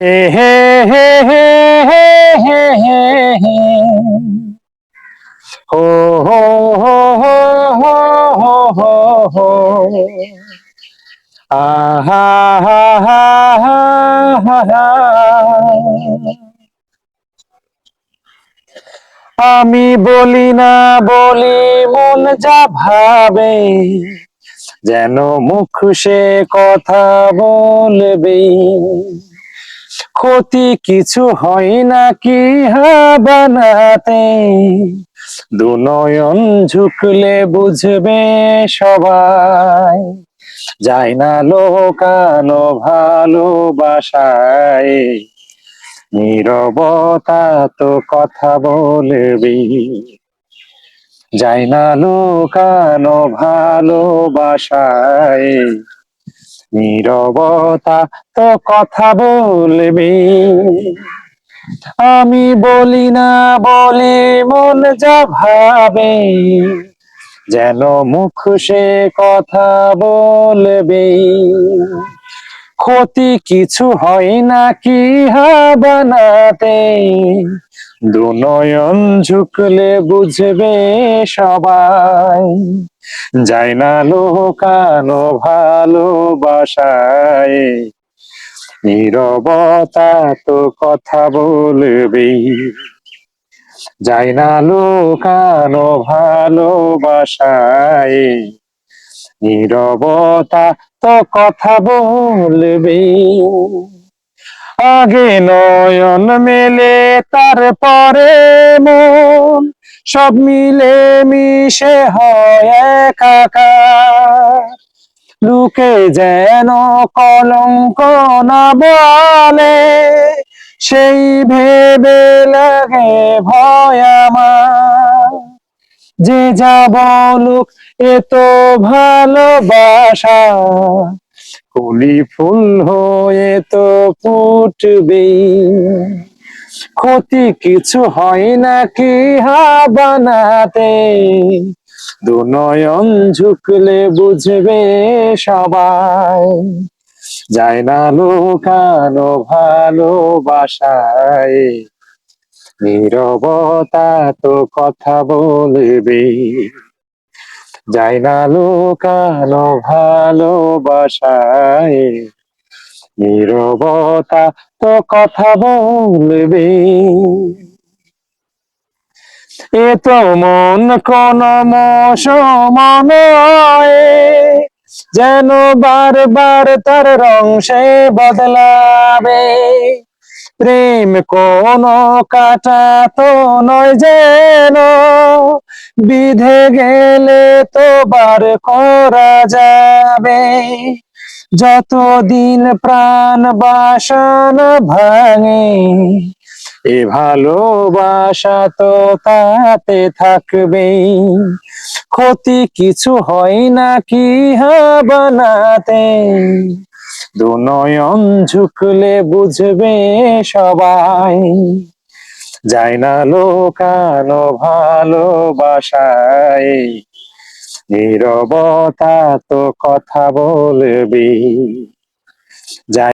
হে হে হে হে হে হে হে। হে হো হো হো হো হো হো। আমি বলি না, বলি মন যা ভাবে, যেন মুখ সে কথা বলবে। ক্ষতি কিছু হয় না কি বানাতে দুনয়ন ঝুঁকলে বুঝবে সবাই। যায় না লোকানো ভালোবাসায় নীরবতা তো কথা বলবি। যায় না লোকানো ভালোবাসায় নীরবতা তো কথা বলবি। আমি বলি না, বলি মন যা ভাবে। যেন মুখ সে কথা বলবে। ক্ষতি কিছু হয় না, কি বানাতে দুনয়ন ঝুঁকলে বুঝবে সবাই। যায় না লোকানো ভালোবাসায় নীরবতা তো কথা বলবে। যায় না লোকানো ভালোবাসায় নীরবতা কথা বলবে? আগে নয়ন মেলে, তারপরে মন। সব মিলে মিশে হয় একাকার। লুকে যেন কলঙ্ক না বলে, সেই ভেবে লাগে ভয় আমার। যে যা বলুক, এ তো ভালোবাসা। কলি ফুল হয়ে তো ফুটবে ক্ষতি কিছু হয় না কি বানাতে দুনয়ন ঝুঁকলে বুঝবে সবাই। যায় না লোকানো ভালোবাসায়। নীরবতা তো কথা বলবে। যায় না লোকানো ভালোবাসায় নীরবতা তো কথা বলবে। এ তো মন কোন মশমনয় যেন বারবার তার রং সে বদলাবে। প্রেম কোন কাটা তো নয় যেন। বিধে গেলে তো বার করা যাবে। যতদিন প্রাণ বাসন ভাঙে, এ ভালোবাসা তো তাতে থাকবে। ক্ষতি কিছু হয় না কি বানাতে দুনয়ন ঝুঁকলে বুঝবে সবাই। যায় না লোকানো ভালোবাসায়। নিরবতা তো কথা বলবি। যায়